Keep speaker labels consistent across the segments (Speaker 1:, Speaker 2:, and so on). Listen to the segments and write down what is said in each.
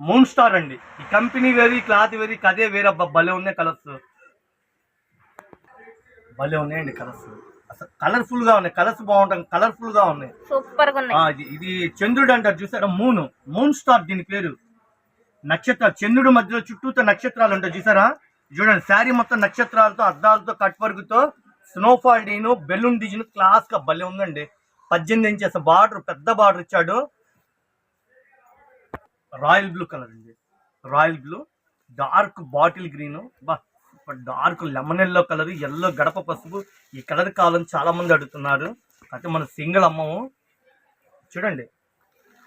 Speaker 1: Moon star అండి. ఈ company వేరు క్లాత్ వేరు కదే వేరే. భలే ఉన్నాయి కలర్స్. భలే ఉన్నాయండి కలర్స్. అసలు కలర్ఫుల్గా ఉన్నాయి. కలర్స్ బాగుంటాయి. కలర్ఫుల్గా ఉన్నాయి.
Speaker 2: సూపర్గా
Speaker 1: ఆ,
Speaker 2: ఉన్నాయి
Speaker 1: ఇది చంద్రుడు అంటారు చూసారా? మూన్ మూన్ స్టార్ దీని పేరు. నక్షత్రాలు చంద్రుడు మధ్యలో చుట్టూతో నక్షత్రాలు ఉంటాయి చూసారా? చూడండి శారీ మొత్తం నక్షత్రాలతో అద్దాలతో కట్ వర్క్తో స్నోఫాల్ డీను బెలూన్ డిజైన్ క్లాస్గా భలే ఉందండి. పద్దెనిమిది ఇంచెస్ బార్డర్ పెద్ద బార్డర్ ఇచ్చాడు. రాయల్ బ్లూ కలర్ అండి. Royal blue. Dark bottle green. బా dark lemon yellow colour yellow గడప పసుపు. ఈ కలర్ కావాలని చాలామంది అడుగుతున్నారు. అయితే మన సింగిల్ అమ్మము. చూడండి.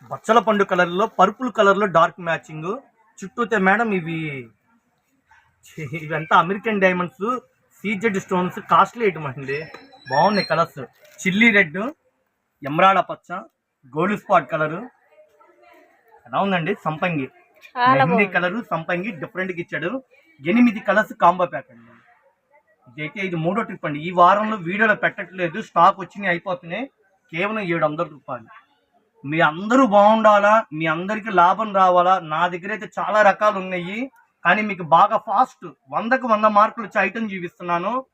Speaker 1: బచ్చల పండు కలర్లో పర్పుల్ కలర్లో డార్క్ మ్యాచింగ్. చుట్టూతే మేడం ఇవి. ఇవంతా American diamonds. CZ stones costly item అండి. బాగున్నాయి కలర్స్. చిల్లీ రెడ్ ఎమ్రాడ పచ్చ గోల్డ్ స్పాట్ కలరు. ఎలా ఉందండి? సంపంగి.
Speaker 2: బాగుంది.
Speaker 1: కలర్ సంపంగి డిఫరెంట్గా ఇచ్చాడు. ఎనిమిది కలర్స్ కాంబో ప్యాక్ అండి. ఇదైతే ఇది మూడో ట్రిప్ అండి. ఈ వారంలో వీడియోలో పెట్టట్లేదు. స్టాక్ వచ్చినాయి అయిపోతున్నాయి. కేవలం ఏడు వందల రూపాయలు. మీ అందరూ బాగుండాలా? మీ అందరికి లాభం రావాలా? నా దగ్గర అయితే చాలా రకాలు ఉన్నాయి. కానీ మీకు బాగా ఫాస్ట్ వందకు వంద మార్కులు వచ్చే ఐటమ్ చూపిస్తున్నాను.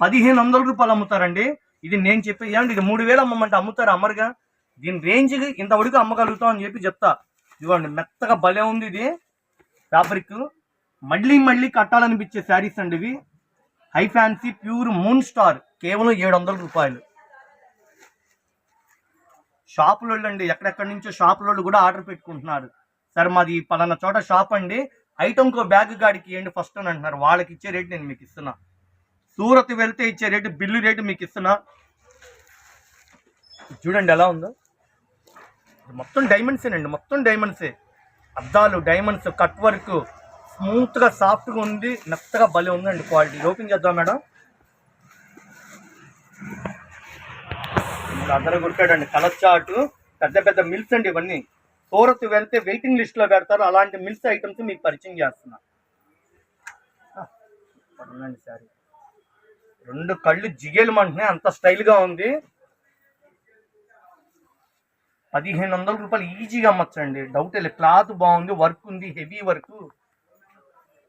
Speaker 1: పదిహేను వందల రూపాయలు అమ్ముతారండి. ఇది నేను చెప్పే ఏమండి ఇది మూడు వేలు అమ్మమంటే అమ్ముతారు? అమ్మరుగా. దీని రేంజ్ ఇంత ఉడికి అమ్మగలుగుతాం అని చెప్పి చెప్తా. ఇదిగోండి మెత్తగా భలే ఉంది ఇది. ఫ్యాబ్రిక్ మళ్ళీ మళ్ళీ కట్టాలనిపించే శారీస్ అండి ఇవి. High fancy pure moon star కేవలం ఏడు వందల రూపాయలు. షాపులో అండి ఎక్కడెక్కడి నుంచో షాపులో కూడా ఆర్డర్ పెట్టుకుంటున్నారు. సార్ మాది పలానా చోట షాప్ అండి. ఐటమ్కో బ్యాగ్ గాడికి ఇవ్వండి ఫస్ట్ అని అంటున్నారు. వాళ్ళకి ఇచ్చే రేటు నేను మీకు ఇస్తున్నా. సూరత్ వెళ్తే ఇచ్చే రేటు బిల్లు రేటు మీకు ఇస్తున్నా. చూడండి ఎలా ఉందో. మొత్తం డైమండ్సేనండి మొత్తం డైమండ్సే అద్దాలు డైమండ్స్ కట్ వర్క్ స్మూత్గా సాఫ్ట్గా ఉంది మెత్తగా భలే ఉందండి క్వాలిటీ ఓపెన్ చేద్దాం మేడం. అందరూ గుర్తాడండి కలర్ చాటు పెద్ద పెద్ద మిల్స్ అండి ఇవన్నీ. సూరత్ వెళ్తే వెయిటింగ్ లిస్ట్లో పెడతారు అలాంటి మిల్స్ ఐటమ్స్ మీకు పరిచయం చేస్తున్నా. ఉందండి సారీ. రెండు కళ్ళు జిగేలు అంటున్నాయి అంత స్టైల్గా ఉంది. పదిహేను వందల రూపాయలు ఈజీగా అమ్మచ్చండి. డౌట్ లేదు. క్లాత్ బాగుంది వర్క్ ఉంది హెవీ వర్క్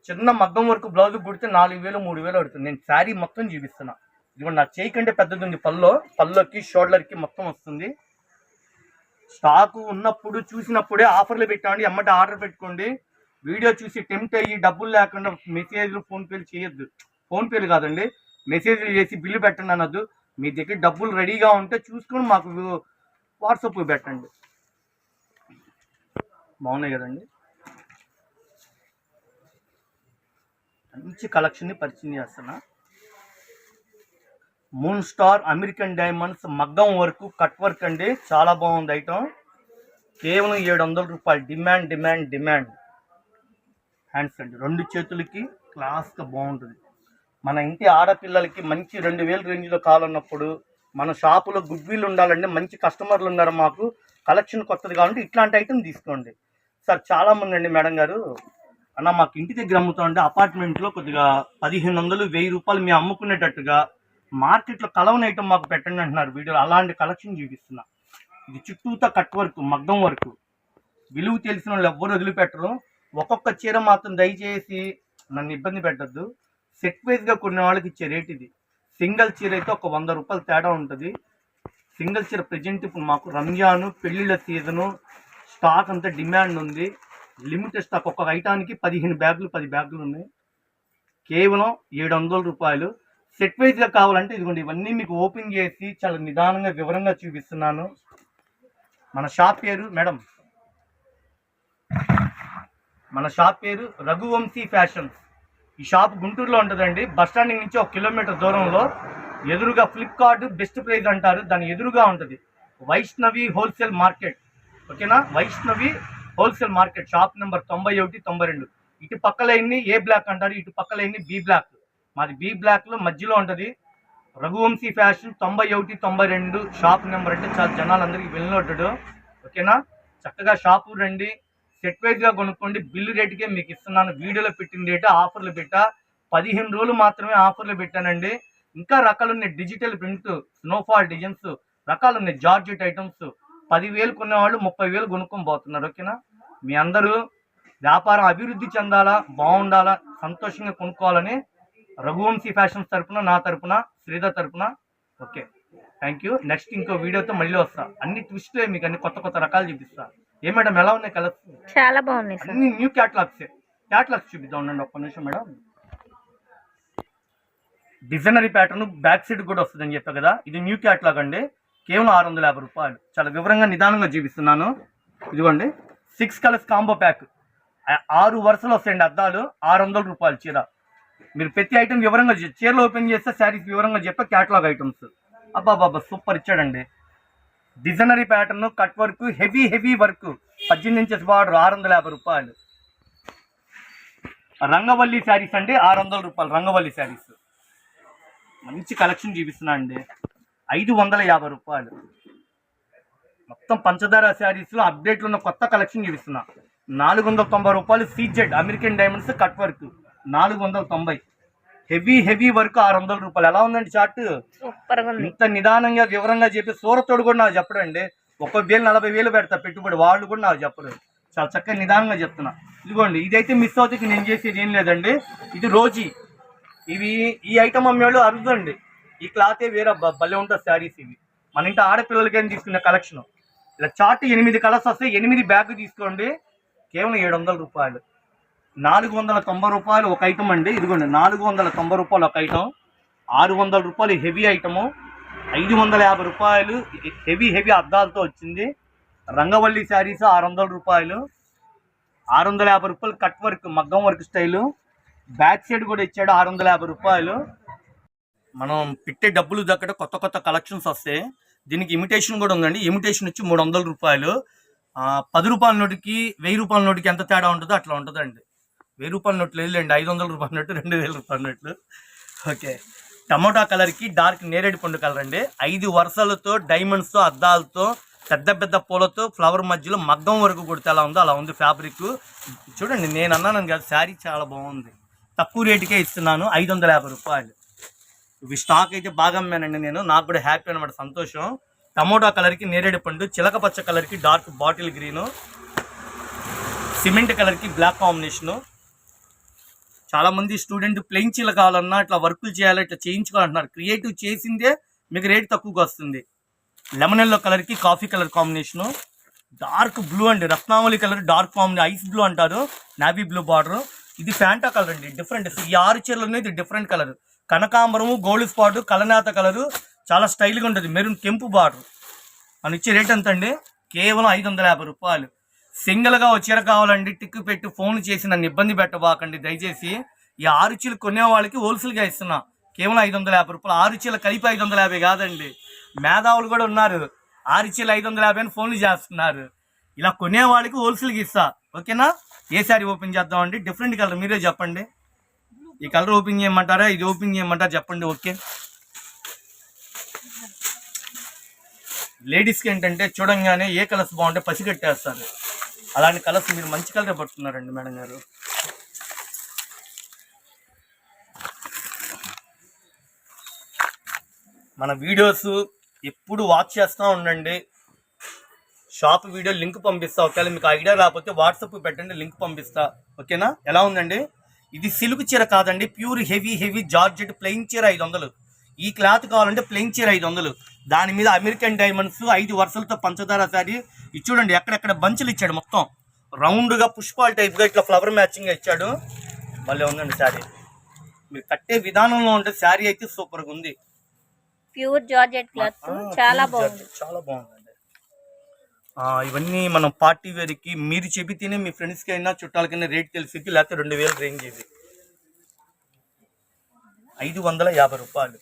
Speaker 1: చిన్న మగ్గం వర్క్ బ్లౌజ్ కుడితే నాలుగు వేలు మూడు వేలు పడుతుంది. నేను శారీ మొత్తం చూపిస్తున్నా. ఇదిగో నా చేయి కంటే పెద్దది ఉంది పల్లో పల్లోకి షోల్డర్కి మొత్తం వస్తుంది. స్టాకు ఉన్నప్పుడు చూసినప్పుడే ఆఫర్లు పెట్టండి. ఎమ్మటి ఆర్డర్ పెట్టుకోండి. వీడియో చూసి టెంప్ట్ అయ్యి డబ్బులు లేకుండా మెసేజ్లు ఫోన్పేలు చేయొద్దు. ఫోన్పేలు కాదండి. మెసేజ్లు చేసి బిల్లు పెట్టండి అనొద్దు. మీ దగ్గర డబ్బులు రెడీగా ఉంటే చూసుకొని మాకు వాట్సాప్ పెట్టండి. బాగున్నాయి కదండి. మంచి కలెక్షన్ని పరిచయం చేస్తున్నా. మూన్ స్టార్ అమెరికన్ డైమండ్స్ మగ్గం వర్క్ కట్ వర్క్ అండి. చాలా బాగుంది ఐటమ్. కేవలం ఏడు వందల రూపాయలు. Demand demand demand. హ్యాండ్స్ అండి. రెండు చేతులకి క్లాస్గా బాగుంటుంది. మన ఇంటి ఆడపిల్లలకి మంచి రెండు వేల రేంజ్లో కావాలన్నప్పుడు మన షాపులో గుడ్ విల్ ఉండాలండి మంచి కస్టమర్లు ఉన్నారు మాకు. కలెక్షన్ కొత్తది కావాలంటే ఇట్లాంటి ఐటమ్ తీసుకోండి. సార్ చాలా మంది అండి మేడం గారు. అన్న మాకు ఇంటి దగ్గర అమ్ముతామండి అపార్ట్మెంట్లో కొద్దిగా పదిహేను వందలు వెయ్యి రూపాయలు మేము అమ్ముకునేటట్టుగా మార్కెట్లో కలవని ఐటమ్ మాకు పెట్టండి అంటున్నారు వీడియోలో అలాంటి కలెక్షన్ చూపిస్తున్నా. ఇది చుట్టూతా కట్ వర్క్ మగ్గం వర్క్. విలువ తెలిసిన వాళ్ళు ఎవ్వరు వదిలిపెట్టరు. ఒక్కొక్క చీర మాత్రం దయచేసి నన్ను ఇబ్బంది పెట్టద్దు. సెట్ వైజ్గా కొన్ని వాళ్ళకి ఇచ్చే రేట్ ఇది. సింగిల్ చీర అయితే ఒక వంద రూపాయలు తేడా ఉంటుంది. సింగిల్ చీర ప్రజెంట్ ఇప్పుడు మాకు రంజాను పెళ్ళిళ్ళ సీజను స్టాక్ అంతా డిమాండ్ ఉంది. లిమిటెడ్ స్టాక్ ఒక్కొక్క ఐటానికి పదిహేను బ్యాగులు పది బ్యాగులు ఉన్నాయి. కేవలం ఏడు వందల రూపాయలు. సెట్ వైజ్గా కావాలంటే ఇదిగోండి ఇవన్నీ మీకు ఓపెన్ చేసి చాలా నిదానంగా వివరంగా చూపిస్తున్నాను. మన షాప్ పేరు మేడం. మన షాప్ పేరు రఘువంశీ ఫ్యాషన్స్. ఈ షాప్ గుంటూరులో ఉంటుందండి. బస్ నుంచి ఒక కిలోమీటర్ దూరంలో ఎదురుగా ఫ్లిప్కార్ట్ బెస్ట్ ప్రైజ్ అంటారు. దాని ఎదురుగా ఉంటుంది. Vaishnavi wholesale market. ఓకేనా? Vaishnavi wholesale market. Shop number తొంభై ఒకటి తొంభై రెండు. ఇటు పక్క లైన్ని ఏ బ్లాక్ అంటారు? ఇటు పక్క లైన్ని బి బ్లాక్. మాది బి బ్లాక్లో మధ్యలో ఉంటుంది. రఘువంశీ ఫ్యాషన్ తొంభై ఒకటి తొంభై రెండు. షాప్ నెంబర్ అంటే చాలా జనాలందరికీ వెళ్ళినట్టు ఓకేనా? చక్కగా షాపు రండి. సెట్ వైజ్గా కొనుక్కోండి. బిల్లు రేటుకే మీకు ఇస్తున్నాను. వీడియోలో పెట్టిన రేటు ఆఫర్లు పెట్టా. పదిహేను రోజులు మాత్రమే ఆఫర్లు పెట్టానండి. ఇంకా రకాలు ఉన్నాయి. డిజిటల్ ప్రింట్ స్నోఫాల్ డిజైన్స్ రకాలు ఉన్నాయి. Georgette items. పదివేలు కొనేవాళ్ళు ముప్పై వేలు కొనుక్కొని పోతున్నారు. ఓకేనా? మీ అందరూ వ్యాపారం అభివృద్ధి చెందాలా బాగుండాలా సంతోషంగా కొనుక్కోవాలని రఘువంశీ ఫ్యాషన్స్ తరపున నా తరపున శ్రీధర్ తరపున. ఓకే. థ్యాంక్ యూ నెక్స్ట్ ఇంకో వీడియోతో మళ్ళీ వస్తా. అన్ని ట్విస్ట్లే మీకు అన్ని కొత్త కొత్త రకాలు చూపిస్తాను ఏ మేడం ఎలా ఉన్నాయి కలర్స్?
Speaker 2: చాలా బాగున్నాయి సార్.
Speaker 1: అన్ని న్యూ క్యాటలాగ్స్. క్యాటలాగ్స్ చూపిద్దాం ఉండండి ఒక్క నిమిషం madam. Designery pattern back side కూడా వస్తుందని చెప్పా కదా ఇది న్యూ క్యాటలాగ్ అండి. కేవలం ఆరు వందల యాభై రూపాయలు. చాలా వివరంగా నిదానంగా చూపిస్తున్నాను. ఇదిగోండి సిక్స్ కలర్స్ కాంబో ప్యాక్ ఆరు వరుసలు వస్తాయండి అద్దాలు ఆరు వందల రూపాయలు చీర. మీరు ప్రతి ఐటమ్ వివరంగా చీరలు ఓపెన్ చేస్తే శారీస్ వివరంగా చెప్పే క్యాటలాగ్ ఐటమ్స్ అబ్బా బాబా సూపర్ ఇచ్చాడండి. Designery pattern cut work heavy heavy work. పద్దెనిమిది ఇంచెస్ బార్డర్ ఆరు వందల యాభై రూపాయలు. రంగవల్లి శారీస్ అండి ఆరు వందల రూపాయలు రంగవల్లి శారీస్. మంచి కలెక్షన్ చూపిస్తున్నా అండి. ఐదు వందల యాభై రూపాయలు. మొత్తం పంచదార శారీస్ అప్డేట్లు ఉన్న కొత్త కలెక్షన్ చూపిస్తున్నా. నాలుగు వందల తొంభై రూపాయలు CZ American diamonds cut work. నాలుగు వందల తొంభై. హెవీ హెవీ వర్క్ ఆరు వందల రూపాయలు. ఎలా ఉందండి చార్ట్? ఇంత నిదానంగా వివరంగా చెప్పి సూరతోడు కూడా నాకు చెప్పడండి ఒక వేలు నలభై వేలు పెడతా పెట్టుబడి వాళ్ళు కూడా నాకు చెప్పరు. చాలా చక్కగా నిదానంగా చెప్తున్నా. ఇదిగోండి ఇదైతే మిస్ అవుతే నేను చేసేది ఏం లేదండి. ఇది రోజీ. ఇవి ఈ ఐటమ్ అమ్మేవాళ్ళు అరుదండి. ఈ క్లాతే వేరే భలే ఉంటుంది శారీస్ ఇవి. మన ఇంటి ఆడపిల్లలకైనా తీసుకునే కలెక్షన్ ఇలా చార్ట్ ఎనిమిది కలర్స్ వస్తాయి ఎనిమిది బ్యాగ్ తీసుకోండి. కేవలం ఏడు వందల రూపాయలు. నాలుగు వందల తొంభై రూపాయలు ఒక ఐటమ్ అండి. ఇదిగోండి నాలుగు వందల తొంభై రూపాయలు ఒక ఐటమ్ ఆరు వందల రూపాయలు హెవీ ఐటము ఐదు వందల యాభై రూపాయలు హెవీ హెవీ అద్దాలతో వచ్చింది. రంగవల్లి శారీస్ ఆరు వందల రూపాయలు. ఆరు వందల యాభై రూపాయలు కట్ వర్క్ మగ్గం వర్క్ స్టైలు బ్యాక్ సైడ్ కూడా ఇచ్చాడు ఆరు వందల యాభై రూపాయలు. మనం పెట్టే డబ్బులు దగ్గర కొత్త కొత్త కలెక్షన్స్ వస్తాయి. దీనికి ఇమిటేషన్ కూడా ఉందండి. ఇమిటేషన్ వచ్చి మూడు వందల రూపాయలు. పది రూపాయల నోటికి వెయ్యి రూపాయల నోటికి ఎంత తేడా ఉంటుందో అట్లా ఉంటుందండి. వెయ్యి రూపాయల నోట్లు వెళ్ళండి ఐదు వందల రూపాయల నోట్లు రెండు వేల రూపాయల నోట్లు. ఓకే. టమోటా కలర్కి డార్క్ నేరేడు పండు కలర్ అండి. ఐదు వరుసలతో డైమండ్స్తో అద్దాలతో పెద్ద పెద్ద పూలతో ఫ్లవర్ మధ్యలో మగ్గం వరకు కొడితే ఎలా ఉందో అలా ఉంది ఫ్యాబ్రిక్. చూడండి నేను అన్నాను కదా శారీ చాలా బాగుంది. తక్కువ రేటుకే ఇస్తున్నాను ఐదు వందల యాభై రూపాయలు. ఇవి స్టాక్ అయితే బాగా అమ్మానండి నేను నాకు కూడా హ్యాపీ అనమాట సంతోషం. టమోటా కలర్కి నేరేడు పండు చిలక పచ్చ కలర్కి డార్క్ బాటిల్ గ్రీను. సిమెంట్ కలర్కి బ్లాక్ కాంబినేషను. చాలా మంది స్టూడెంట్ ప్లెయిన్ చీల కావాలన్నా ఇట్లా వర్కులు చేయాలి ఇట్లా చేయించుకోవాలంటున్నారు క్రియేటివ్ చేసిందే మీకు రేట్ తక్కువగా వస్తుంది. లెమన్ ఎల్లో కలర్కి coffee colour combination. Dark blue అండి రత్నావళి కలర్ డార్క్ కాంబినే ఐస్ బ్లూ అంటారు నావీ బ్లూ బార్డర్. ఇది ఫ్యాంటా కలర్ అండి డిఫరెంట్. ఈ ఆరు చీరలు ఇది డిఫరెంట్ కలర్. కనకాంబరము గోల్డ్ స్పాట్ కలనాత కలరు చాలా స్టైల్గా ఉంటుంది. మెరూన్ కెంపు బార్డర్. అని ఇచ్చే రేట్ ఎంత అండి కేవలం ఐదు వందల యాభై రూపాయలు. సింగిల్గా ఓ చీర కావాలండి టిక్కు పెట్టి ఫోన్ చేసి నన్ను ఇబ్బంది పెట్టబాకండి దయచేసి ఈ ఆరు కొనే వాళ్ళకి హోల్సేల్గా ఇస్తున్నా. కేవలం ఐదు వందల యాభై రూపాయలు. ఆరు చీరలు కలిపి ఐదు వందల యాభై కాదండి. మేధావులు కూడా ఉన్నారు. ఆరు ఐదు వందల యాభై అని ఫోన్లు చేస్తున్నారు. ఇలా కొనే వాళ్ళకి హోల్సేల్గా ఇస్తా. ఓకేనా? ఏ శారీ ఓపెన్ చేద్దామండి? డిఫరెంట్ కలర్ మీరే చెప్పండి. ఈ కలర్ ఓపెన్ చేయమంటారా? ఇది ఓపెన్ చేయమంటారా? చెప్పండి. ఓకే. లేడీస్కి ఏంటంటే చూడంగానే ఏ కలర్స్ బాగుంటే పసిగట్టేస్తారు. అలాంటి కలర్స్ మీరు మంచి కలర్ పట్టుకున్నారండి మేడం గారు. మన వీడియోస్ ఎప్పుడు వాచ్ చేస్తూ ఉండండి. షాప్ వీడియో లింక్ పంపిస్తా ఒకవేళ మీకు ఐడియా రాకపోతే వాట్సాప్ పెట్టండి లింక్ పంపిస్తా. ఓకేనా? ఎలా ఉందండి? ఇది సిల్క్ చీర కాదండి pure heavy heavy georgette plain చీర ఐదు వందలు. ఈ క్లాత్ కావాలంటే ప్లెయిన్ చీర ఐదు వందలు. దాని మీద అమెరికన్ డైమండ్స్ ఐదు వరుసలతో పంచదార శారీ. ఇది చూడండి ఎక్కడెక్కడ బంచులు ఇచ్చాడు మొత్తం. రౌండ్గా పుష్పాల్ టైప్గా ఇట్లా ఫ్లవర్ మ్యాచింగ్ ఇచ్చాడు. భలే ఉందండి శారీ. మీరు కట్టే విధానంలో ఉంటే శారీ అయితే సూపర్గా ఉంది.
Speaker 2: Pure georgette cloth. చాలా బాగుంది.
Speaker 1: చాలా బాగుందండి. ఇవన్నీ మనం పార్టీ వేర్కి మీరు చెబితేనే మీ ఫ్రెండ్స్కి అయినా చుట్టాలకైనా రేట్ తెలిసిద్ది లేకపోతే రెండు వేలు రేంజ్ ఇది. ఐదు వందల యాభై రూపాయలు.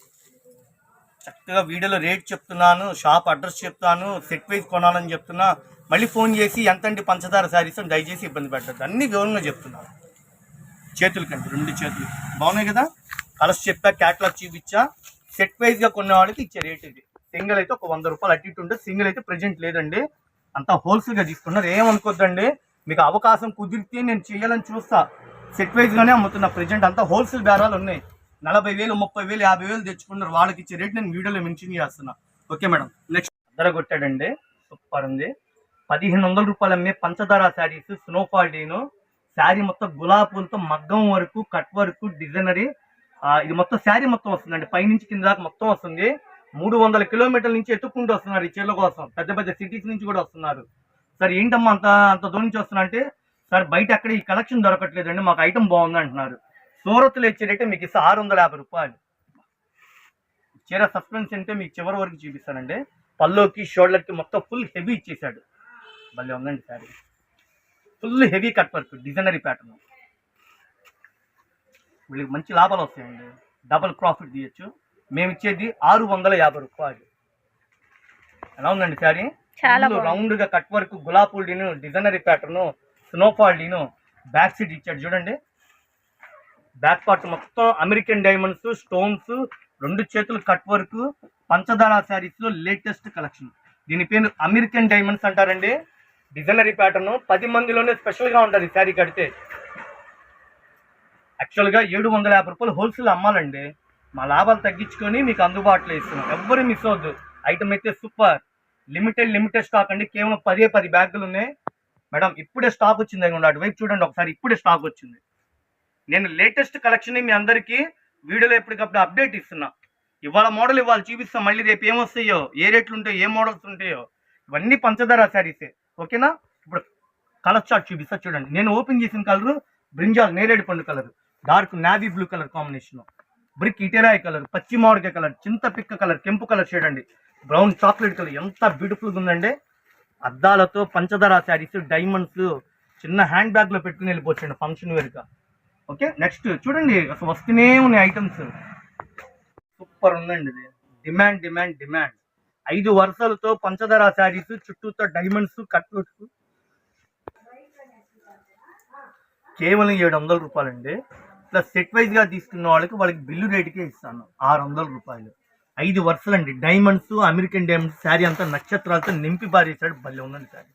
Speaker 1: చక్కగా వీడియోలో రేట్ చెప్తున్నాను షాప్ అడ్రస్ చెప్తాను సెట్ వైజ్ కొనాలని చెప్తున్నా. మళ్ళీ ఫోన్ చేసి ఎంతండి పంచదార శారీస్ అని దయచేసి ఇబ్బంది పెట్టద్దు. అన్ని గౌరవంగా చెప్తున్నాను. చేతులకండి రెండు చేతులు. బాగున్నాయి కదా? కలర్స్ చెప్పా క్యాట్లాగ్ చూపించా. సెట్ వైజ్గా కొన్న వాళ్ళకి ఇచ్చే రేట్ ఇది. సింగిల్ అయితే ఒక వంద రూపాయలు అటు ఇటు ఉంటుంది సింగిల్ అయితే ప్రెజెంట్ లేదండి. అంతా హోల్సేల్గా తీసుకున్నారు. ఏమనుకోద్దండి? మీకు అవకాశం కుదిరితే నేను చేయాలని చూస్తా. సెట్ వైజ్గానే అమ్ముతున్నా. ప్రెజెంట్ అంతా హోల్సేల్ బేరాలు ఉన్నాయి. నలభై వేలు ముప్పై వేలు యాభై వేలు తెచ్చుకున్నారు. వాళ్ళకి ఇచ్చే రేట్ నేను వీడియోలో మెన్షన్ చేస్తున్నా. Okay madam. నెక్స్ట్ ధర కొట్టాడండి. సూపర్ ఉంది. పదిహేను వందల రూపాయలు అమ్మే పంచదార శారీస్ స్నోఫాల్ డీను శారీ మొత్తం గులాబీలతో మగ్గం వరకు కట్ వరకు డిజైనరీ. ఇది మొత్తం శారీ మొత్తం వస్తుందండి. పైనుంచి కింద దాకా మొత్తం వస్తుంది. మూడు వందల కిలోమీటర్ల నుంచి ఎత్తుక్కుంటూ వస్తున్నారు ఈ చీరల కోసం. పెద్ద పెద్ద సిటీస్ నుంచి కూడా వస్తున్నారు. సార్ ఏంటమ్మా అంత అంత దూరం నుంచి వస్తున్నా అంటే సార్ బయట అక్కడ ఈ కలెక్షన్ దొరకట్లేదండి. మాకు ఐటమ్ బాగుంది అంటున్నారు సూరత్లో ఇచ్చేటైతే మీకు ఇస్తే. ఆరు వందల యాభై రూపాయలు. చీర సస్పెన్స్ అంటే మీకు చివరి వరకు చూపిస్తానండి. పల్లోకి షోల్డర్కి మొత్తం ఫుల్ హెవీ ఇచ్చేసాడు భలే ఉందండి sari full heavy cut work designery pattern వీళ్ళకి మంచి లాభాలు వస్తాయండి. డబుల్ ప్రాఫిట్ తీయచ్చు. మేము ఇచ్చేది ఆరు వందల యాభై రూపాయలు. ఎలా ఉందండి శారీ
Speaker 2: బాగుంది.
Speaker 1: రౌండ్గా కట్ వర్క్ గులాబీ డీను డిజైనరీ ప్యాటర్న్ స్నోఫాల్ డీను బ్యాక్ సీట్ ఇచ్చాడు. చూడండి. బ్యాక్ పార్ట్ మొత్తం అమెరికన్ డైమండ్స్ స్టోన్స్ రెండు చేతులు కట్ వర్క్ పంచదార శారీస్లో లేటెస్ట్ కలెక్షన్. దీని పేరు అమెరికన్ డైమండ్స్ అంటారండి. డిజైనరీ ప్యాటర్న్ పది మందిలోనే స్పెషల్గా ఈ శారీ కడితే. యాక్చువల్గా ఏడు వందల యాభై రూపాయలు హోల్సేల్ అమ్మాలండి. మా లాభాలు తగ్గించుకొని మీకు అందుబాటులో ఇస్తున్నాం. ఎవ్వరు మిస్ అవద్దు ఐటమ్ అయితే సూపర్ లిమిటెడ్ లిమిటెడ్ స్టాక్ అండి. కేవలం పదే పది బ్యాగులు ఉన్నాయి. మేడం ఇప్పుడే స్టాక్ వచ్చింది అనుకోండి అటువైపు చూడండి ఒకసారి ఇప్పుడే స్టాక్ వచ్చింది. నేను లేటెస్ట్ కలెక్షన్ మీ అందరికీ వీడియోలో ఎప్పటికప్పుడు అప్డేట్ ఇస్తున్నా. ఇవాళ మోడల్ ఇవాళ చూపిస్తాం మళ్ళీ రేపు ఏమొస్తాయో ఏ రేట్లు ఉంటాయో ఏ మోడల్స్ ఉంటాయో ఇవన్నీ పంచదార శారీసే ఓకేనా? ఇప్పుడు కలర్ చార్ట్ చూపిస్తా చూడండి. నేను ఓపెన్ చేసిన కలర్ బ్రింజాల్ నేరేడు పండు colour dark navy blue colour combination brick ఇటెరాయ్ colour పచ్చి మామిడికాయ కలర్ చింత పిక్క కలర్ కెంపు కలర్ షేడ్ అండి బ్రౌన్ చాక్లెట్ కలర్ ఎంత బ్యూటిఫుల్గా ఉందండి అద్దాలతో పంచదార శారీస్ డైమండ్స్ చిన్న హ్యాండ్ బ్యాగ్లో పెట్టుకుని వెళ్ళిపోవచ్చండి ఫంక్షన్ వేరుగా. ఓకే? నెక్స్ట్ చూడండి అసలు వస్తూనే ఉన్నాయి ఐటమ్స్ సూపర్ ఉందండి ఇది. డిమాండ్ డిమాండ్ డిమాండ్ ఐదు వరుసలతో పంచదార శారీస్ చుట్టూతో డైమండ్స్ కట్వర్క్స్ కేవలం ఏడు వందల రూపాయలండి ప్లస్ సెట్ వైజ్గా తీసుకున్న వాళ్ళకి వాళ్ళకి బిల్లు రేటుకే ఇస్తాను. ఆరు వందల రూపాయలు. ఐదు వరుసలండి. డైమండ్స్ అమెరికన్ డైమండ్స్ శారీ అంతా నక్షత్రాలతో నింపి పారేసాడు భలే ఉందండి శారీ.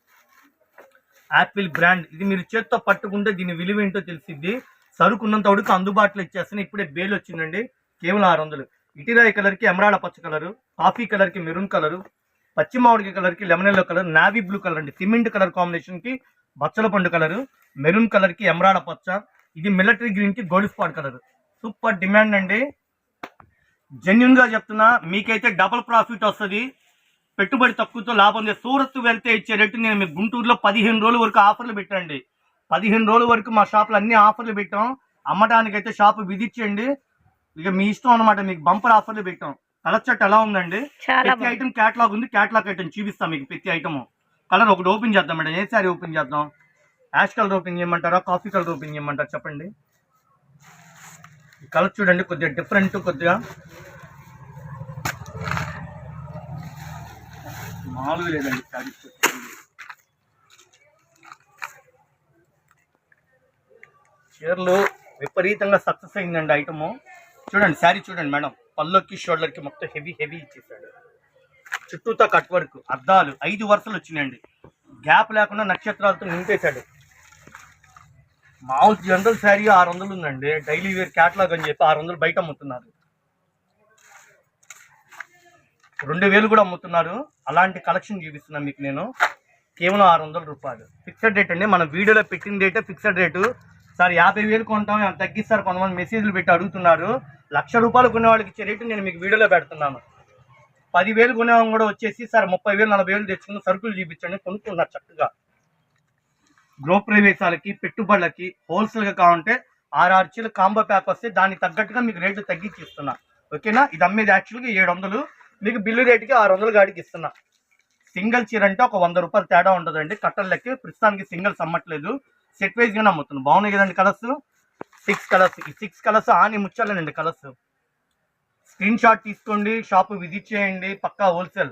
Speaker 1: యాపిల్ బ్రాండ్ ఇది మీరు చేత్తో పట్టుకుంటే దీని విలువ ఏంటో తెలిసింది సరుకున్నంత వరకు అందుబాటులో ఇచ్చేస్తాను ఇప్పుడే బేల్ వచ్చిందండి. కేవలం ఆరు వందలు. ఇటీరాయి కలర్కి ఎమరాడ పచ్చ కలరు కాఫీ కలర్కి మెరూన్ కలరు పచ్చి మామిడికాయ కలర్కి lemon yellow colour navy blue colour అండి. సిమెంట్ కలర్ కాంబినేషన్కి బచ్చల పండు కలరు మెరూన్ కలర్కి ఎమరాడ పచ్చ ఇది మిలిటరీ గ్రీన్కి Gold Spot colour super demand అండి. జెన్యున్గా చెప్తున్నా మీకైతే డబుల్ ప్రాఫిట్ వస్తుంది. పెట్టుబడి తక్కువతో లాభం లేదు. సూరత్ వెళ్తే ఇచ్చే రేటు నేను మీ గుంటూరులో పదిహేను రోజుల వరకు ఆఫర్లు పెట్టండి. పదిహేను రోజుల వరకు మా షాప్లో అన్ని ఆఫర్లు పెట్టాం. అమ్మటానికైతే షాప్ విధించండి. ఇక మీ ఇష్టం అనమాట మీకు బంపర్ ఆఫర్లు పెట్టాం. కలర్ చట్ ఎలా ఉందండి? ప్రతి ఐటమ్ క్యాట్లాగ్ ఉంది. క్యాట్లాగ్ ఐటమ్ చూపిస్తాం మీకు ప్రతి ఐటమ్ కలర్ ఒకటి ఓపెన్ చేద్దాం మేడం. ఏ సారీ ఓపెన్ చేద్దాం? యాష్ కలర్ ఓపెన్ చేయమంటారా? కాఫీ కలర్ ఓపెన్ చేయమంటారా? చెప్పండి. కలర్ చూడండి కొద్దిగా డిఫరెంట్ కొద్దిగా. మామూలుగా లేదండి చీరలు విపరీతంగా సక్సెస్ అయిందండి ఐటమ్. చూడండి శారీ చూడండి మేడం. పల్లోకి షోల్డర్కి మొత్తం హెవీ హెవీ ఇచ్చేసాడు చుట్టూతో కట్ వర్క్ అద్దాలు ఐదు వరుసలు వచ్చినాయండి. గ్యాప్ లేకుండా నక్షత్రాలతో నింపేశాడు. మామూలు జనరల్ శారీ ఆరు వందలు ఉందండి. డైలీ వేర్ క్యాట్లాగ్ అని చెప్పి ఆరు వందలు బయట అమ్ముతున్నారు. రెండు వేలు కూడా అమ్ముతున్నారు. అలాంటి కలెక్షన్ చూపిస్తున్నాను మీకు నేను. కేవలం ఆరు వందల రూపాయలు. ఫిక్స్డ్ రేట్ అండి. మన వీడియోలో పెట్టిన రేటే ఫిక్స్డ్ రేటు సార్ యాభై వేలు కొంటాం ఏమైనా తగ్గిస్తారు కొంతమంది మెసేజ్లు పెట్టి అడుగుతున్నారు. లక్ష రూపాయలు కొనే వాళ్ళకి ఇచ్చే రేటు నేను మీకు వీడియోలో పెడుతున్నాను. పదివేలు కొనేవాళ్ళు కూడా వచ్చేసి సార్ ముప్పై వేలు నలభై వేలు తెచ్చుకుని సరుకులు చూపించండి కొనుక్కున్నారు చక్కగా. గృహ ప్రవేశాలకి పెట్టుబడులకి హోల్సేల్గా కావాలంటే ఆరు ఆర్చీలు కాంబో ప్యాక్ వస్తే దానికి తగ్గట్టుగా మీకు రేట్లు తగ్గించి ఇస్తున్నా ఓకేనా? ఇది అమ్మేది యాక్చువల్గా ఏడు వందలు మీకు బిల్లు రేటుకి ఆరు వందలు గాడికి ఇస్తున్నా. సింగిల్ చీర అంటే ఒక వంద రూపాయలు తేడా ఉండదండి. కట్టలకి ప్రస్తుతానికి సింగిల్స్ అమ్మట్లేదు. సెట్ వైజ్ గానే అమ్ముతున్నాను బాగున్నాయి కదండి కలర్స్ సిక్స్ కలర్స్ ఈ సిక్స్ కలర్స్ ఆని ముచ్చాలనండి కలర్స్ స్క్రీన్ షాట్ తీసుకోండి షాప్ విజిట్ చేయండి పక్కా హోల్సేల్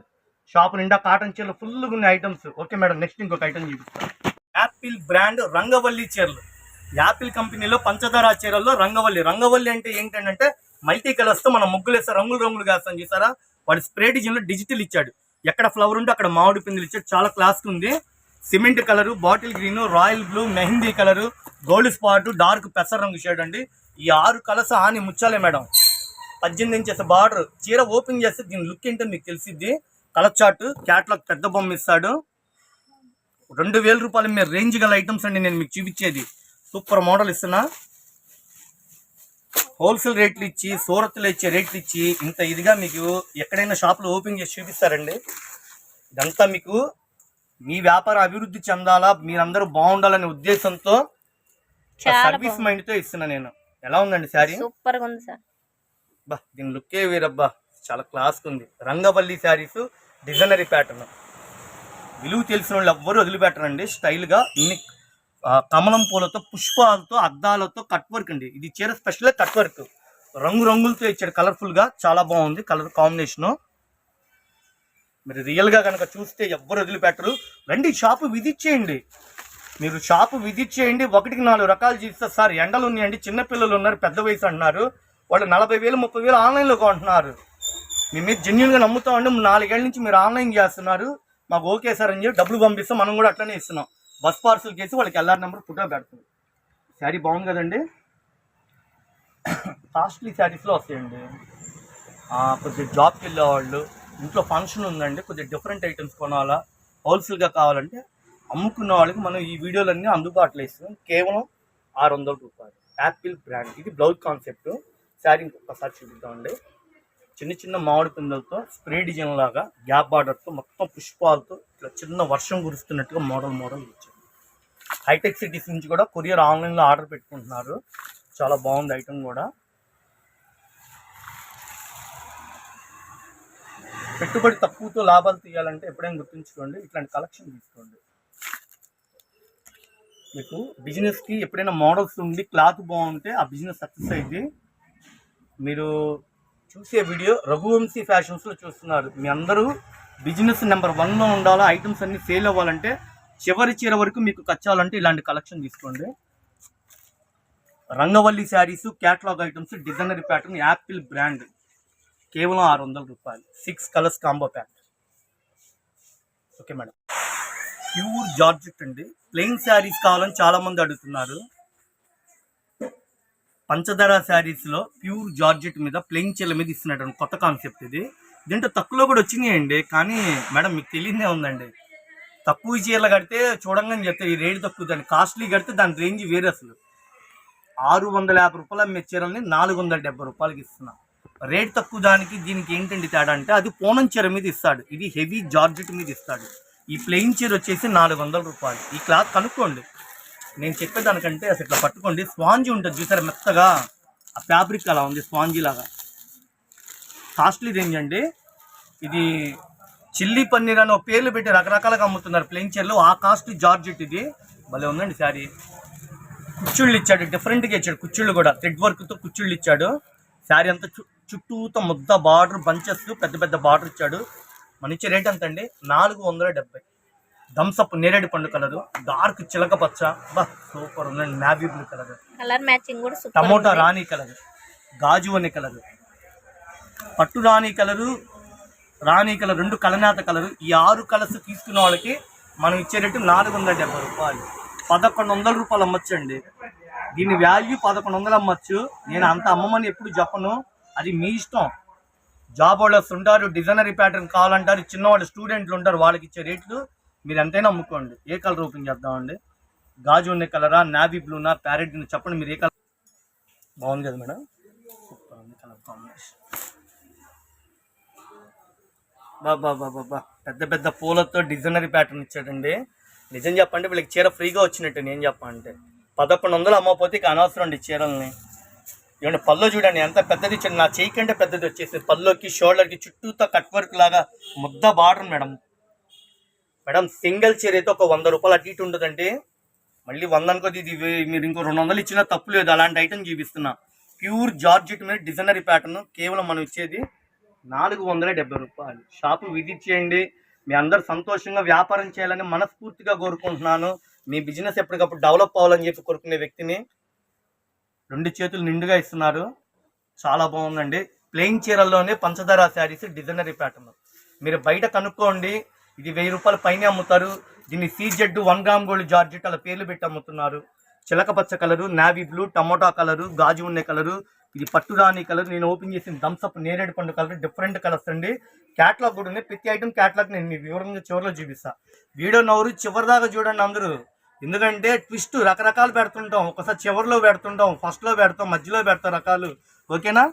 Speaker 1: షాప్ నిండా కాటన్ చీరలు ఫుల్గా ఉన్నాయి ఐటమ్స్ ఓకే మేడం నెక్స్ట్ ఇంకొక ఐటమ్ చూపిస్తాను యాపిల్ బ్రాండ్ రంగవల్లి చీరలు. యాపిల్ కంపెనీలో పంచదార చీరల్లో రంగవల్లి. రంగవల్లి అంటే ఏంటంటే మల్టీ కలర్స్ మన మనం ముగ్గులు వేస్తే రంగులు రంగులు కాస్తాం చూసారా? వాడు స్ప్రే డిజిటల్ ఇచ్చాడు. ఎక్కడ ఫ్లవర్ ఉంటే అక్కడ మామిడి పిందులు ఇచ్చాడు. చాలా క్లాస్గా ఉంది. Cement colour bottle green royal blue mehndi colour Gold Spot dark పెసర్ రంగు షేడ్ అండి. ఈ ఆరు కలర్స్ ఆని ముచ్చాలే మేడం. పద్దెనిమిది ఇంచెస్ బార్డర్. చీర ఓపెన్ చేస్తే దీని లుక్ ఏంటో మీకు తెలిసిద్ది. కలర్ చార్ట్ క్యాట్లాగ్ పెద్ద బొమ్మ ఇస్తాడు. రెండు వేల రూపాయలు మీరు రేంజ్ గల ఐటమ్స్ అండి నేను మీకు చూపించేది. సూపర్ మోడల్ ఇస్తున్నా. హోల్సేల్ రేట్లు ఇచ్చి సూరత్లో ఇచ్చే రేట్లు ఇచ్చి ఇంత ఇదిగా మీకు ఎక్కడైనా షాపులు ఓపెన్ చేసి చూపిస్తారండి. ఇదంతా మీకు మీ వ్యాపారం అభివృద్ధి చెందాలా? మీరందరూ బాగుండాలనే ఉద్దేశంతో సర్వీస్ మైండ్తో ఇస్తున్నా నేను. ఎలా ఉందండి శారీ?
Speaker 2: సూపర్గా ఉంది సార్.
Speaker 1: బా దీని లుక్కే వేరబ్బా. చాలా క్లాస్ ఉంది. రంగవల్లి శారీస్ డిజైనరీ ప్యాటర్న్ విలువ తెలిసిన వాళ్ళు ఎవ్వరూ వదిలిపెట్టరండి. స్టైల్గా ఇన్ని కమలం పూలతో పుష్పాలతో అద్దాలతో కట్ వర్క్ అండి. ఇది చీర స్పెషల్ కట్ వర్క్ రంగు రంగులతో ఇచ్చాడు. కలర్ఫుల్గా చాలా బాగుంది. కలర్ కాంబినేషన్ మీరు రియల్గా కనుక చూస్తే ఎవ్వరు వదిలిపెట్టరు. రండి షాపు విజిట్ చేయండి మీరు షాపు విజిట్ చేయండి ఒకటికి నాలుగు రకాలు చూస్తే సార్ ఎండలు ఉన్నాయండి చిన్నపిల్లలు ఉన్నారు పెద్ద వయసు అంటున్నారు. వాళ్ళు నలభై వేలు ముప్పై వేలు ఆన్లైన్లో కొంటున్నారు. మీ మీద జెన్యున్గా నమ్ముతామండి నాలుగేళ్ళ నుంచి మీరు ఆన్లైన్ చేస్తున్నారు. మాకు ఓకే సార్ అని చెప్పి డబ్బులు పంపిస్తాం మనం కూడా అట్లనే ఇస్తున్నాం. బస్ పార్సల్ చేసి వాళ్ళకి ఎల్ఆర్ నెంబర్ ఫోటో పెడుతుంది శారీ బాగుంది కదండి? కాస్ట్లీ శారీస్లో వస్తాయండి. కొద్దిగా జాబ్కి వెళ్ళేవాళ్ళు. ఇంట్లో ఫంక్షన్ ఉందండి కొద్దిగా డిఫరెంట్ ఐటమ్స్ కొనాలా హోల్సేల్గా కావాలంటే అమ్ముకున్న వాళ్ళకి మనం ఈ వీడియోలన్నీ అందుబాటులో ఇస్తున్నాం. కేవలం ఆరు వందల రూపాయలు. యాపిల్ బ్రాండ్ ఇది బ్లౌజ్ కాన్సెప్ట్ శారీ ఇంకొకసారి చూపిద్దామండి. చిన్న చిన్న మామిడి పిందలతో స్ప్రే డిజైన్ లాగా గ్యాప్ బార్డర్తో మొత్తం పుష్పాలతో ఇట్లా చిన్న వర్షం కురుస్తున్నట్టుగా మోడల్ మోడల్ ఇచ్చింది హైటెక్ సిటీస్ నుంచి కూడా కొరియర్ ఆన్లైన్లో ఆర్డర్ పెట్టుకుంటున్నారు. చాలా బాగుంది ఐటమ్ కూడా. పెట్టుబడి తక్కువతో లాభాలు తీయాలంటే ఎప్పుడైనా గుర్తుంచుకోండి ఇట్లాంటి కలెక్షన్ తీసుకోండి. మీకు బిజినెస్కి ఎప్పుడైనా మోడల్స్ ఉండి క్లాత్ బాగుంటే ఆ బిజినెస్ సక్సెస్ అయింది మీరు చూసే వీడియో రఘువంశీ ఫ్యాషన్స్లో చూస్తున్నారు. మీ అందరూ బిజినెస్ నెంబర్ వన్లో ఉండాలా ఐటమ్స్ అన్నీ సేల్ అవ్వాలంటే చివరి చీర వరకు మీకు కచ్చాలంటే ఇలాంటి కలెక్షన్ తీసుకోండి. Rangavalli sarees catalogue items designer pattern apple brand. కేవలం ఆరు వందల రూపాయలు. Six colours combo pack. Okay madam. Pure georgette అండి. ప్లెయిన్ శారీస్ కావాలని చాలా మంది అడుగుతున్నారు. పంచదార శారీస్లో ప్యూర్ జార్జెట్ మీద ప్లెయిన్ చీల మీద ఇస్తున్నట్టు కొత్త కాన్సెప్ట్ ఇది. దీంట్లో తక్కువలో కూడా వచ్చినాయండి కానీ మేడం మీకు తెలియదే ఉందండి. తక్కువ చీరలు కడితే చూడంగానే చెప్తే ఈ రేటు తక్కువ దాన్ని కాస్ట్లీ కడితే దాని రేంజ్ వేరే అసలు. ఆరు వందల యాభై రూపాయలు అమ్మే చీరల్ని నాలుగు వందల డెబ్బై రూపాయలకి ఇస్తున్నా. రేట్ తక్కువ దానికి దీనికి ఏంటండి తేడా అంటే అది పూనం చీర మీద ఇస్తాడు. ఇది హెవీ జార్జెట్ మీద ఇస్తాడు. ఈ ప్లెయిన్ చీర వచ్చేసి నాలుగు వందల రూపాయలు. ఈ క్లాత్ కనుక్కోండి. నేను చెప్పేదానికంటే అసలు ఇట్లా పట్టుకోండి. స్పాంజీ ఉంటుంది చూసారా మెత్తగా? ఆ ఫ్యాబ్రిక్ అలా ఉంది స్పాంజీ లాగా. కాస్ట్లీ రేంజ్ అండి. ఇది చిల్లీ పన్నీర్ అని ఒక పేర్లు పెట్టి రకరకాలుగా అమ్ముతున్నారు ప్లెయిన్ చీరలు. ఆ కాస్ట్ జార్జెట్ ఇది. భలే ఉందండి శారీ. కుచ్చుళ్ళు ఇచ్చాడు డిఫరెంట్గా ఇచ్చాడు. కుచ్చుళ్ళు కూడా. థ్రెడ్ వర్క్తో కుచ్చుళ్ళు ఇచ్చాడు. శారీ అంతా చుట్టూతో ముద్ద బార్డర్ బంచెస్ పెద్ద పెద్ద బార్డర్ ఇచ్చాడు. మన ఇచ్చే రేట్ ఎంత అండి నాలుగు వందల డెబ్బై. థమ్సప్ నేరేడు పండు కలరు డార్క్ చిలక పచ్చ. బా సూపర్ ఉందండి navy blue colour.
Speaker 2: Colour matching కూడా సూపర్
Speaker 1: టమోటా రాణి కలర్ గాజు అనే కలర్. పట్టు రాణి కలరు రాణి కలర్ రెండు కలనేత కలరు. ఈ ఆరు కలర్స్ తీసుకున్న వాళ్ళకి మనం ఇచ్చే రేటు నాలుగు వందల డెబ్బై రూపాయలు. పదకొండు వందల రూపాయలు అమ్మచ్చు అండి దీని వాల్యూ పదకొండు వందలు అమ్మచ్చు. నేను అంత అమ్మమని ఎప్పుడు చెప్పను. అది మీ ఇష్టం. జాబ్ హోల్డర్స్ ఉంటారు డిజైనరీ ప్యాటర్న్ కావాలంటారు చిన్నవాళ్ళు స్టూడెంట్లు ఉంటారు వాళ్ళకి ఇచ్చే రేట్లు మీరు ఎంతైనా అమ్ముకోండి. ఏ కలర్ ఓపెన్ చేద్దామండి? గాజు ఉన్న కలరా నావీ బ్లూనా ప్యారెట్ చెప్పండి మీరు ఏ కలర్? బాగుంది కదా మేడం? సూపర్ ఉంది కలర్ కాంబినేషన్. బాబా బాబా బా పెద్ద పెద్ద పూలతో డిజైనరీ ప్యాటర్న్ ఇచ్చాడండి. నిజం చెప్పండి వీళ్ళకి చీర ఫ్రీగా వచ్చినట్టు నేను చెప్పంటే పదకొండు వందలు అమ్మకపోతే ఇక అనవసరం అండి చీరల్ని. ఇవన్నీ పల్లో చూడండి ఎంత పెద్దది ఇచ్చాడు. నా చేయి కంటే పెద్దది వచ్చేసింది. పల్లోకి షోల్డర్కి చుట్టూతో కట్ వర్క్ లాగా ముద్ద బార్డర్ మేడం. మేడం సింగిల్ చీర అయితే ఒక వంద రూపాయలు అటు ఇటు ఉండదండి. మళ్ళీ వంద అనుకోది ఇది మీరు ఇంకో రెండు వందలు ఇచ్చినా తప్పు లేదు. అలాంటి ఐటమ్ చూపిస్తున్నా. ప్యూర్ జార్జెట్ మీద డిజైనరీ ప్యాటర్న్ కేవలం మనం ఇచ్చేది నాలుగు వందల డెబ్బై రూపాయలు. షాపు విజిట్ చేయండి. మీ అందరు సంతోషంగా వ్యాపారం చేయాలని మనస్ఫూర్తిగా కోరుకుంటున్నాను. మీ బిజినెస్ ఎప్పటికప్పుడు డెవలప్ అవ్వాలని చెప్పి కోరుకునే వ్యక్తిని రెండు చేతులు నిండుగా ఇస్తున్నారు. చాలా బాగుందండి. ప్లెయిన్ చీరల్లోనే పంచదార శారీస్ డిజైనరీ ప్యాటర్న్. మీరు బయట కనుక్కోండి. ఇది వెయ్యి రూపాయల పైన అమ్ముతారు. దీన్ని CZ one gram gold georgette అలా పేర్లు పెట్టి అమ్ముతున్నారు. చిలక పచ్చ colour navy blue tomato colour గాజు ఉండే కలరు ఇది పట్టు రాణి కలర్. నేను ఓపెన్ చేసిన థమ్స్అప్ నేరేడు పండు కలర్ డిఫరెంట్ కలర్స్ అండి. క్యాట్లాగ్ కూడా ఉంది. ప్రతి ఐటమ్ క్యాట్లాగ్ నేను మీ వివరంగా చివరిలో చూపిస్తాను వీడియో నవరు చివరిదాకా చూడండి అందరూ. ఎందుకంటే ట్విస్ట్ రకరకాలు పెడుతుంటాం. ఒకసారి చివరిలో పెడుతుంటాం ఫస్ట్లో పెడతాం మధ్యలో పెడతాం రకాలు. ఓకేనా?